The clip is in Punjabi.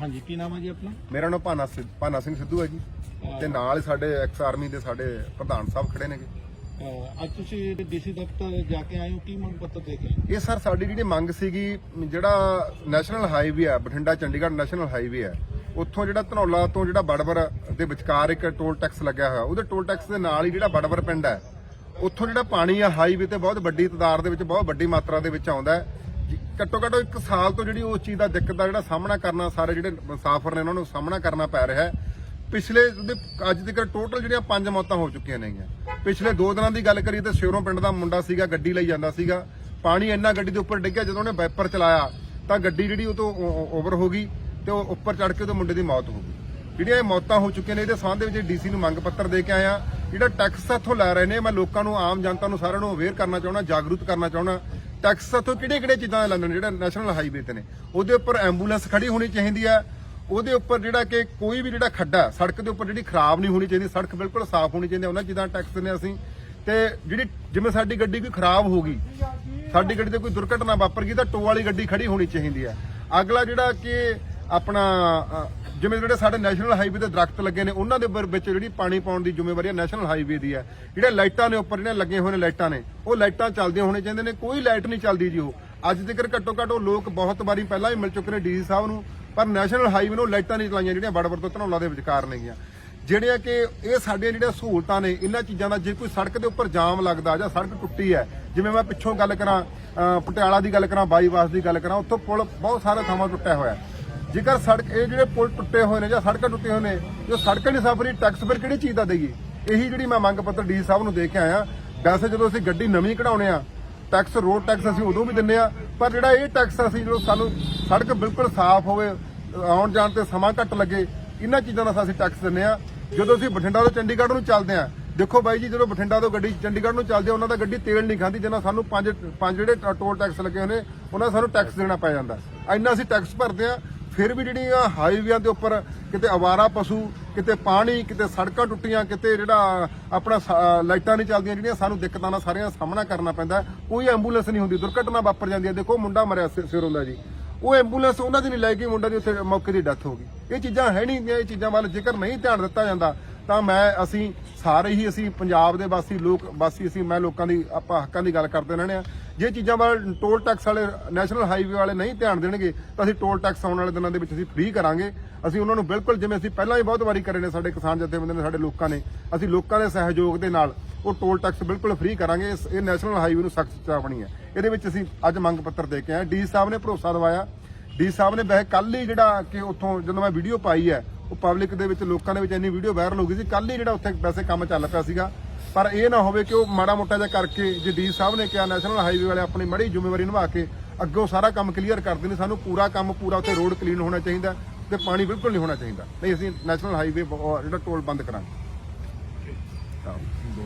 ਹਾਂਜੀ ਕੀ ਨਾਮ ਹੈ ਜੀ ਆਪਣਾ? ਮੇਰਾ ਨਾਮ ਭਾਨਾ ਸਿ- ਭਾਨਾ ਸਿੰਘ ਸਿੱਧੂ ਹੈ ਜੀ। ਤੇ ਨਾਲ ਹੀ ਸਾਡੇ ਐਕਸ ਆਰਮੀ ਦੇ ਸਾਡੇ ਪ੍ਰਧਾਨ ਸਾਹਿਬ ਖੜੇ ਨੇਗੇ। ਅਹ ਅੱਜ ਤੁਸੀਂ ਡੀਸੀ ਦਫ਼ਤਰ ਜਾ ਕੇ ਆਏ ਹੋ ਕੀ ਮੰਗ ਪੱਤਰ ਦੇ ਕੇ ਆਏ? ਇਹ ਸਰ ਸਾਡੀ ਜਿਹੜੀ ਮੰਗ ਸੀਗੀ ਜਿਹੜਾ ਨੈਸ਼ਨਲ ਹਾਈਵੇ ਆ ਬਠਿੰਡਾ ਚੰਡੀਗੜ੍ਹ ਨੈਸ਼ਨਲ ਹਾਈਵੇ ਆ ਉੱਥੋਂ ਜਿਹੜਾ ਧਨੌਲਾ ਤੋਂ ਜਿਹੜਾ ਬੜਵਰ ਦੇ ਵਿਚਕਾਰ ਇੱਕ ਟੋਲ ਟੈਕਸ ਲੱਗਿਆ ਹੋਇਆ ਉਹਦੇ ਟੋਲ ਟੈਕਸ ਦੇ ਨਾਲ ਹੀ ਜਿਹੜਾ ਬੜਵਰ ਪਿੰਡ ਹੈ ਉੱਥੋਂ ਜਿਹੜਾ ਪਾਣੀ ਆ ਹਾਈਵੇ ਤੇ ਬਹੁਤ ਵੱਡੀ ਤਦਾਦ ਦੇ ਵਿੱਚ ਬਹੁਤ ਵੱਡੀ ਮਾਤਰਾ ਦੇ ਵਿੱਚ ਆਉਂਦਾ ਹੈ ਘੱਟੋ ਘੱਟ ਇੱਕ ਸਾਲ ਤੋਂ ਜਿਹੜੀ ਉਸ ਚੀਜ਼ ਦਾ ਦਿੱਕਤ ਦਾ ਜਿਹੜਾ ਸਾਹਮਣਾ ਕਰਨਾ, ਸਾਰੇ ਜਿਹੜੇ ਮੁਸਾਫਰ ਨੇ ਉਹਨਾਂ ਨੂੰ ਸਾਹਮਣਾ ਕਰਨਾ ਪੈ ਰਿਹਾ ਹੈ। ਪਿਛਲੇ ਉਹਦੇ ਅੱਜ ਤੱਕ ਟੋਟਲ ਜਿਹੜੀਆਂ ਪੰਜ ਮੌਤਾਂ ਹੋ ਚੁੱਕੀਆਂ ਨੇਗੀਆਂ ਪਿਛਲੇ ਦੋ ਦਿਨਾਂ ਦੀ ਗੱਲ ਕਰੀਏ ਤਾਂ ਸ਼ੇਰੋਂ ਪਿੰਡ ਦਾ ਮੁੰਡਾ ਸੀਗਾ, ਗੱਡੀ ਲਈ ਜਾਂਦਾ ਸੀਗਾ। ਪਾਣੀ ਇੰਨਾ ਗੱਡੀ ਦੇ ਉੱਪਰ ਡਿੱਗਿਆ, ਜਦੋਂ ਉਹਨੇ ਵਾਈਪਰ ਚਲਾਇਆ, ਤਾਂ ਗੱਡੀ ਜਿਹੜੀ ਉਹ ਤੋਂ ਓਵਰ ਹੋ ਗਈ ਤੇ ਉਹ ਉੱਪਰ ਚੜ ਕੇ ਉਹਦੇ ਮੁੰਡੇ ਦੀ ਮੌਤ ਹੋ ਗਈ। ਜਿਹੜੀਆਂ ਇਹ ਮੌਤਾਂ ਹੋ ਚੁੱਕੀਆਂ ਨੇ, ਇਹਦੇ ਸੰਬੰਧ ਦੇ ਵਿੱਚ ਡੀਸੀ ਨੂੰ ਮੰਗ ਪੱਤਰ ਦੇ ਕੇ ਆਇਆ ਜਿਹੜਾ ਟੈਕਸ ਇੱਥੋਂ ਲੈ ਰਹੇ ਨੇ, ਮੈਂ ਲੋਕਾਂ ਨੂੰ, ਆਮ ਜਨਤਾ ਨੂੰ ਸਾਰਿਆਂ ਨੂੰ ਅਵੇਅਰ ਕਰਨਾ ਚਾਹੁੰਦਾ, ਜਾਗਰੂਕ ਕਰਨਾ ਚਾਹੁੰਦਾ। ਟੈਕਸ ਇੱਥੋਂ ਕਿਹੜੇ ਕਿਹੜੇ ਚੀਜ਼ਾਂ ਦੇ ਲੈਂਦੇ ਨੇ ਜਿਹੜਾ ਨੈਸ਼ਨਲ ਹਾਈਵੇ ਤੇ ਨੇ। ਉਹਦੇ ਉੱਪਰ ਐਂਬੂਲੈਂਸ ਖੜੀ ਹੋਣੀ ਚਾਹੀਦੀ ਹੈ ਉਹਦੇ ਉੱਪਰ ਜਿਹੜਾ ਕਿ ਕੋਈ ਵੀ ਜਿਹੜਾ ਖੱਡਾ ਸੜਕ ਦੇ ਉੱਪਰ ਜਿਹੜੀ ਖਰਾਬ ਨਹੀਂ ਹੋਣੀ ਚਾਹੀਦੀ ਸੜਕ ਬਿਲਕੁਲ ਸਾਫ਼ ਹੋਣੀ ਚਾਹੀਦੀ ਹੈ, ਉਹਨਾਂ ਚੀਜ਼ਾਂ ਟੈਕਸ ਦਿੰਦੇ ਹਾਂ ਅਸੀਂ। ਤੇ ਜਿਹੜੀ ਜਿਵੇਂ ਸਾਡੀ ਗੱਡੀ ਕੋਈ ਖਰਾਬ ਹੋ ਗਈ ਸਾਡੀ ਗੱਡੀ ਤੇ ਕੋਈ ਦੁਰਘਟਨਾ ਵਾਪਰ ਗਈ ਤਾਂ ਟੋ ਵਾਲੀ ਗੱਡੀ ਖੜੀ ਹੋਣੀ ਚਾਹੀਦੀ ਹੈ ਅਗਲਾ ਜਿਹੜਾ ਕਿ ਆਪਣਾ ਜਿਵੇਂ ਜਿਹੜੇ ਸਾਡੇ ਨੈਸ਼ਨਲ ਹਾਈਵੇ ਤੇ ਦਰਖਤ ਲੱਗੇ ਨੇ, ਉਹਨਾਂ ਦੇ ਵਿੱਚ ਜਿਹੜੀ ਪਾਣੀ ਪਾਉਣ ਦੀ ਜ਼ਿੰਮੇਵਾਰੀ ਹੈ ਨੈਸ਼ਨਲ ਹਾਈਵੇ ਦੀ ਹੈ। ਜਿਹੜੇ ਲਾਈਟਾਂ ਨੇ ਉੱਪਰ, ਜਿਹੜੀਆਂ ਲੱਗੀਆਂ ਹੋਏ ਨੇ ਲਾਈਟਾਂ ਨੇ, ਉਹ ਲਾਈਟਾਂ ਚੱਲਦੀਆਂ ਹੋਣੇ ਚਾਹੀਦੇ ਨੇ, ਕੋਈ ਲਾਈਟ ਨਹੀਂ ਚੱਲਦੀ ਜੀ ਉਹ। ਅੱਜ ਤੱਕ ਘੱਟੋ ਘੱਟ ਉਹ ਲੋਕ ਬਹੁਤ ਵਾਰੀ ਪਹਿਲਾਂ ਵੀ ਮਿਲ ਚੁੱਕੇ ਨੇ ਡੀਸੀ ਸਾਹਿਬ ਨੂੰ, ਪਰ ਨੈਸ਼ਨਲ ਹਾਈਵੇ ਨੂੰ ਲਾਈਟਾਂ ਨਹੀਂ ਚਲਾਈਆਂ ਜਿਹੜੀਆਂ ਬੜਬੜ ਤੋਂ ਧਨੌਲਾ ਦੇ ਵਿਚਕਾਰ ਨੇਗੀਆਂ ਜਿਹੜੀਆਂ ਕਿ ਇਹ ਸਾਡੀਆਂ ਜਿਹੜੀਆਂ ਸਹੂਲਤਾਂ ਨੇ, ਇਹਨਾਂ ਚੀਜ਼ਾਂ ਦਾ ਜੇ ਕੋਈ ਸੜਕ ਦੇ ਉੱਪਰ ਜਾਮ ਲੱਗਦਾ ਜਾਂ ਸੜਕ ਟੁੱਟੀ ਹੈ, ਜਿਵੇਂ ਮੈਂ ਪਿੱਛੋਂ ਗੱਲ ਕਰਾਂ ਪਟਿਆਲਾ ਦੀ ਗੱਲ ਕਰਾਂ, ਬਾਈਪਾਸ ਦੀ ਗੱਲ ਕਰਾਂ, ਉੱਥੋਂ ਪੁਲ ਬਹੁਤ ਸਾਰੇ ਥਾਵਾਂ ਟੁੱਟਿਆ ਹੋਇਆ। ਜੇਕਰ ਸੜਕ ਇਹ ਜਿਹੜੇ ਪੁਲ ਟੁੱਟੇ ਹੋਏ ਨੇ ਜਾਂ ਸੜਕਾਂ ਟੁੱਟੀਆਂ ਹੋਏ ਨੇ, ਜੋ ਸੜਕਾਂ ਨਹੀਂ ਸਫ਼ਰੀ ਟੈਕਸ ਫਿਰ ਕਿਹੜੀ ਚੀਜ਼ ਦਾ ਦੇਈਏ? ਇਹੀ ਜਿਹੜੀ ਮੈਂ ਮੰਗ ਪੱਤਰ ਡੀ ਸਾਹਿਬ ਨੂੰ ਦੇ ਕੇ ਆਇਆ। ਵੈਸੇ ਜਦੋਂ ਅਸੀਂ ਗੱਡੀ ਨਵੀਂ ਕਢਾਉਣੇ ਆ ਟੈਕਸ ਰੋਡ ਟੈਕਸ ਅਸੀਂ ਉਦੋਂ ਵੀ ਦਿੰਨੇ ਆ, ਪਰ ਜਿਹੜਾ ਇਹ ਟੈਕਸ ਅਸੀਂ ਜਦੋਂ ਸਾਨੂੰ ਸੜਕ ਬਿਲਕੁਲ ਸਾਫ਼ ਹੋਵੇ, ਆਉਣ ਜਾਣ ਤੇ ਸਮਾਂ ਘੱਟ ਲੱਗੇ, ਇਹਨਾਂ ਚੀਜ਼ਾਂ ਦਾ ਅਸੀਂ ਟੈਕਸ ਦਿੰਨੇ ਆ। ਜਦੋਂ ਅਸੀਂ ਬਠਿੰਡਾ ਤੋਂ ਚੰਡੀਗੜ੍ਹ ਨੂੰ ਚੱਲਦੇ ਆ, ਦੇਖੋ ਬਾਈ ਜੀ, ਜਦੋਂ ਬਠਿੰਡਾ ਤੋਂ ਗੱਡੀ ਚੰਡੀਗੜ੍ਹ ਨੂੰ ਚੱਲਦੇ ਆ, ਉਹਨਾਂ ਦਾ ਗੱਡੀ ਤੇਲ ਨਹੀਂ ਖਾਂਦੀ ਜਿੰਨਾ ਸਾਨੂੰ ਪੰਜ ਪੰਜ ਜਿਹੜੇ ਟੋਲ ਟੈਕਸ ਲੱਗੇ ਹੋਏ ਨੇ, ਉਹਨਾਂ ਦਾ ਸਾਨੂੰ ਟੈਕਸ ਦੇਣਾ ਪੈ ਜਾਂਦਾ। ਇੰਨਾ ਅਸੀਂ ਟੈਕਸ ਭਰਦੇ ਆ ਫਿਰ ਵੀ ਜਿਹੜੀਆਂ ਹਾਈਵੇਆਂ ਦੇ ਉੱਪਰ ਕਿਤੇ ਅਵਾਰਾ ਪਸ਼ੂ, ਕਿਤੇ ਪਾਣੀ, ਕਿਤੇ ਸੜਕਾਂ ਟੁੱਟੀਆਂ, ਕਿਤੇ ਜਿਹੜਾ ਆਪਣਾ ਲਾਈਟਾਂ ਨਹੀਂ ਚੱਲਦੀਆਂ ਜਿਹੜੀਆਂ, ਸਾਨੂੰ ਦਿੱਕਤਾਂ ਦਾ ਸਾਰਿਆਂ ਦਾ ਸਾਹਮਣਾ ਕਰਨਾ ਪੈਂਦਾ ਕੋਈ ਐਂਬੂਲੈਂਸ ਨਹੀਂ ਹੁੰਦੀ, ਦੁਰਘਟਨਾ ਵਾਪਰ ਜਾਂਦੀ ਹੈ। ਦੇਖੋ, ਮੁੰਡਾ ਮਰਿਆ ਸਿ- ਸਿਰੋਂ ਦਾ ਜੀ। ਉਹ ਐਂਬੂਲੈਂਸ ਉਹਨਾਂ ਦੀ ਨਹੀਂ ਲੈ ਗਈ ਮੁੰਡਾ ਦੀ ਉੱਥੇ ਮੌਕੇ ਦੀ ਡੈਥ ਹੋ ਗਈ। ਇਹ ਚੀਜ਼ਾਂ ਹੈ ਨਹੀਂ, ਇਹ ਚੀਜ਼ਾਂ ਵੱਲ ਜੇਕਰ ਨਹੀਂ ਧਿਆਨ ਦਿੱਤਾ ਜਾਂਦਾ ਤਾਂ ਮੈਂ, ਅਸੀਂ ਸਾਰੇ ਹੀ ਅਸੀਂ ਪੰਜਾਬ ਦੇ ਵਾਸੀ ਲੋਕ, ਵਾਸੀ ਅਸੀਂ, ਮੈਂ ਲੋਕਾਂ ਦੀ, ਆਪਾਂ ਹੱਕਾਂ ਦੀ ਗੱਲ ਕਰਦੇ ਰਹਿੰਦੇ ਆ ਜੇ ਚੀਜ਼ਾਂ ਵੱਲ ਟੋਲ ਟੈਕਸ ਵਾਲੇ ਨੈਸ਼ਨਲ ਹਾਈਵੇ ਵਾਲੇ ਨਹੀਂ ਧਿਆਨ ਦੇਣਗੇ, ਤਾਂ ਅਸੀਂ ਟੋਲ ਟੈਕਸ ਆਉਣ ਵਾਲੇ ਦਿਨਾਂ ਦੇ ਵਿੱਚ ਅਸੀਂ ਫ੍ਰੀ ਕਰਾਂਗੇ। ਅਸੀਂ ਉਹਨਾਂ ਨੂੰ ਬਿਲਕੁਲ ਜਿਵੇਂ ਅਸੀਂ ਪਹਿਲਾਂ ਹੀ ਬਹੁਤ ਵਾਰੀ ਕਰੇ ਨੇ ਸਾਡੇ ਕਿਸਾਨ ਜਥੇਬੰਦੀਆਂ ਨੇ, ਸਾਡੇ ਲੋਕਾਂ ਨੇ, ਅਸੀਂ ਲੋਕਾਂ ਦੇ ਸਹਿਯੋਗ ਦੇ ਨਾਲ ਉਹ ਟੋਲ ਟੈਕਸ ਬਿਲਕੁਲ ਫ੍ਰੀ ਕਰਾਂਗੇ। ਇਸ- ਇਹ ਨੈਸ਼ਨਲ ਹਾਈਵੇ ਨੂੰ ਸਖਤ ਚੇਤਾਵਨੀ ਹੈ। ਇਹਦੇ ਵਿੱਚ ਅਸੀਂ ਅੱਜ ਮੰਗ ਪੱਤਰ ਦੇ ਕੇ ਆਏ ਡੀ ਸਾਹਿਬ ਨੇ ਭਰੋਸਾ ਦਿਵਾਇਆ। ਡੀ ਸਾਹਿਬ ਨੇ ਵੈਸੇ ਕੱਲ ਹੀ ਜਿਹੜਾ ਕਿ ਉੱਥੋਂ ਜਦੋਂ ਮੈਂ ਵੀਡੀਓ ਪਾਈ ਹੈ ਉਹ ਪਬਲਿਕ ਦੇ ਵਿੱਚ ਲੋਕਾਂ ਦੇ ਵਿੱਚ ਇੰਨੀ ਵੀਡੀਓ ਵਾਇਰਲ ਹੋ ਗਈ ਸੀ। ਕੱਲ ਹੀ ਜਿਹੜਾ ਉੱਥੇ ਵੈਸੇ ਕੰਮ ਚੱਲ ਪਿਆ ਸੀਗਾ। ਪਰ ਇਹ ਨਾ ਹੋਵੇ ਕਿ ਉਹ ਮਾੜਾ ਮੋਟਾ ਜਿਹਾ ਕਰਕੇ ਜੇ ਡੀ ਸਾਹਿਬ ਨੇ ਕਿਹਾ ਨੈਸ਼ਨਲ ਹਾਈਵੇ ਵਾਲੇ ਆਪਣੀ ਮੜੀ ਜ਼ਿੰਮੇਵਾਰੀ ਨਿਭਾ ਕੇ ਅੱਗੋਂ ਸਾਰਾ ਕੰਮ ਕਲੀਅਰ ਕਰਦੇ ਨੇ ਸਾਨੂੰ ਪੂਰਾ ਕੰਮ ਪੂਰਾ ਉੱਥੇ ਰੋਡ ਕਲੀਨ ਹੋਣਾ ਚਾਹੀਦਾ ਤੇ ਪਾਣੀ ਬਿਲਕੁਲ ਨਹੀਂ ਹੋਣਾ ਚਾਹੀਦਾ। ਨਹੀਂ ਅਸੀਂ ਨੈਸ਼ਨਲ ਹਾਈਵੇ ਜਿਹੜਾ ਟੋਲ ਬੰਦ ਕਰਾਂਗੇ।